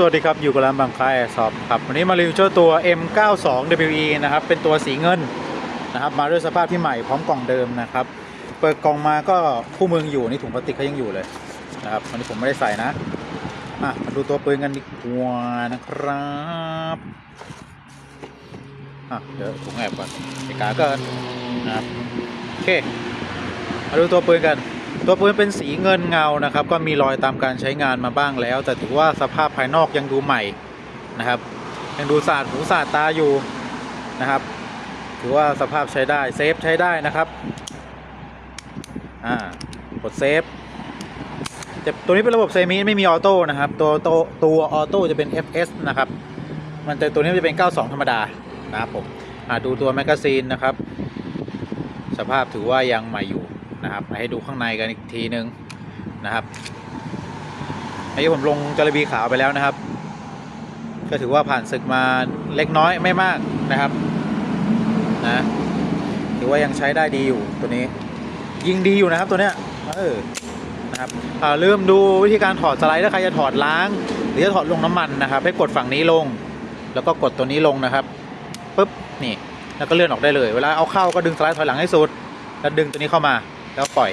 สวัสดีครับ อยู่กับร้านบางคายแอร์ซอฟครับ วันนี้มารีวิวเจ้าตัว M92WE นะครับ เป็นตัวสีเงินนะครับ มาด้วยสภาพที่ใหม่พร้อมกล่องเดิมนะครับ เปิดกล่องมาก็คู่มืองอยู่นี่ถุงพลาสติกเขายังอยู่เลยนะครับวันนี้ผมไม่ได้ใส่นะอะมาดูตัวปืนกันดีกว่านะครับอะเดี๋ยวถุงแอบก่อนเอกากินนะครับโอเคมาดูตัวปืนกัน ตัวปืนเป็นสีเงินเงานะครับ ก็มีรอยตามการใช้งานมาบ้างแล้ว แต่ถือว่าสภาพภายนอกยังดูใหม่นะครับยังดูสะอาดหูสะอาดตาอยู่นะครับ ถือว่าสภาพใช้ได้เซฟใช้ได้นะครับอ่ากดเซฟแต่ตัวนี้เป็นระบบเซมิไม่มีออโต้นะครับตัวตัวตัวออโต้จะเป็น FS นะครับมันจะตัวนี้จะเป็น 92 ธรรมดานะครับผมอ่าดูตัวแมกกาซีนนะครับ สภาพถือว่ายังใหม่อยู่ นะครับมาให้ดูข้างในกันอีกทีนึงนะครับอันนี้ผมลงจระบีขาวไปแล้วนะครับ ก็ถือว่าผ่านศึกมาเล็กน้อยไม่มากนะครับนะถือว่ายังใช้ได้ดีอยู่ตัวนี้ ยิงดีอยู่นะครับตัวเนี้ยเออนะครับอ่าลืมดูวิธีการถอดสไลด์ถ้าใครจะถอดล้าง หรือจะถอดลงน้ำมันนะครับ ให้กดฝั่งนี้ลง แล้วก็กดตัวนี้ลงนะครับปุ๊บนี่แล้วก็เลื่อนออกได้เลย เวลาเอาเข้าก็ดึงสไลด์ถอยหลังให้สุด แล้วดึงตัวนี้เข้ามา แล้วปล่อย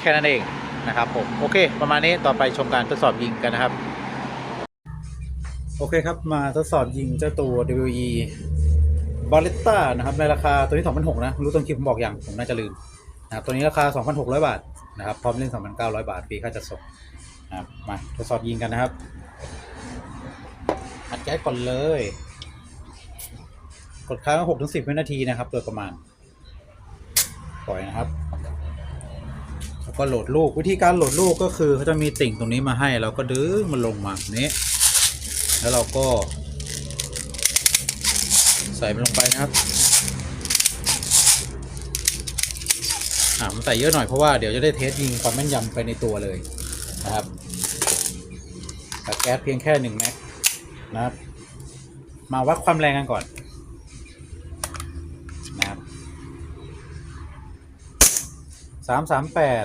แค่นั้นเองนะครับผมโอเค ประมาณนี้ต่อไปชมการทดสอบยิงกันนะครับ โอเคครับมาทดสอบยิงเจ้าตัว WE b a l l e t t a นะครับในราคาตัวนี้ 2,600นะรู้ต้นคลิปผมบอกอย่างผมน่าจะลืมนะครับตัวนี้ราคา 2,600 บาทนะครับพร้อมเล่น 2,900 บาทฟรีค่าจัดส่งนะครับมาทดสอบยิงกันนะครับอัดแก๊สก่อนเลย กดค้างหกถึงสิบวินาทีนะครับโดยประมาณ ปล่อยนะครับ แล้วก็โหลดลูกวิธีการโหลดลูกก็คือเขาจะมีติ่งตรงนี้มาให้เราก็ดึงมันลงมาแบบนี้ แล้วเราก็ ใส่มันลงไปนะครับอ่ามันใส่เยอะหน่อยเพราะว่าเดี๋ยวจะได้เทสยิงความแม่นยำไปในตัวเลยนะครับกับแก๊สเพียงแค่หนึ่งแม็กนะครับ มาวัดความแรงกันก่อน สามสามแปด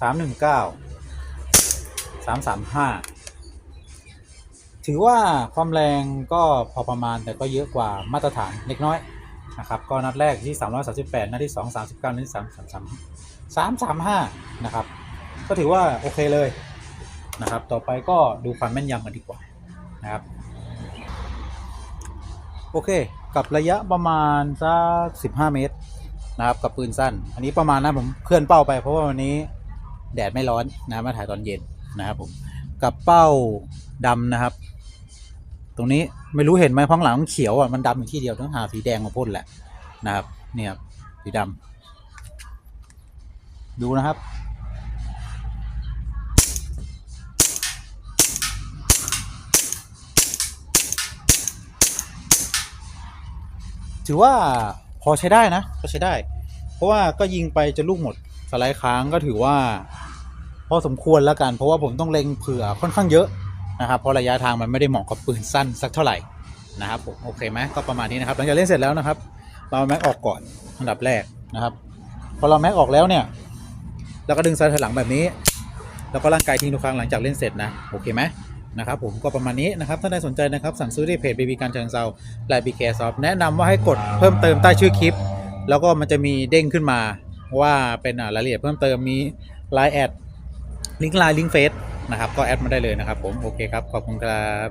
สามหนึ่งเก้าสามสามห้าถือว่าความแรงก็พอประมาณแต่ก็เยอะกว่ามาตรฐานเล็กน้อยนะครับก็นัดแรกที่ 338 นัดที่ 2 39 นัดที่ 3 3 3 335 นะครับ ก็ถือว่าโอเคเลยนะครับ ต่อไปก็ดูความแม่นยำกันดีกว่านะครับ โอเค กับระยะประมาณสักสิบห้าเมตร นะครับกับปืนสั้น อันนี้ประมาณนั้นผมเคลื่อนเป้าไปเพราะว่าวันนี้แดดไม่ร้อนนะมาถ่ายตอนเย็นนะครับผมกับเป้าดำนะครับ ตรงนี้ไม่รู้เห็นไหมข้างหลังมันเขียวอะมันดำอยู่ที่เดียวต้องหาสีแดงมาพ่นแหละนะครับเนี่ยครับสีดำดูนะครับถือว่า พอใช้ได้นะพอใช้ได้ เพราะว่าก็ยิงไปจนลูกหมดสไลด์ค้างก็ถือว่า พอสมควรแล้วกัน เพราะว่าผมต้องเล็งเผื่อค่อนข้างเยอะนะครับเพราะระยะทางมันไม่ได้เหมาะกับปืนสั้นสักเท่าไหร่นะครับผมโอเคไหมก็ประมาณนี้นะครับหลังจากเล่นเสร็จแล้วนะครับ เราแม็กออกก่อนอันดับแรกนะครับพอเราแม็กออกแล้วเนี่ยเราก็ดึงสไลด์ถอยหลังแบบนี้ แล้วก็ร่างกายทิ้งทุกครั้งหลังจากเล่นเสร็จนะโอเคไหม นะครับผมก็ประมาณนี้นะครับถ้าใครสนใจนะครับสั่งซื้อที่เพจ BB การเชิงเซาไลน์บีแคซอฟแนะนำว่าให้กดเพิ่มเติมใต้ชื่อคลิป แล้วก็มันจะมีเด้งขึ้นมาว่าเป็นรายละเอียดเพิ่มเติมมีไลน์แอดลิงก์ไลน์ลิงก์เฟซนะครับก็แอดมาได้เลยนะครับผมโอเคครับขอบคุณครับ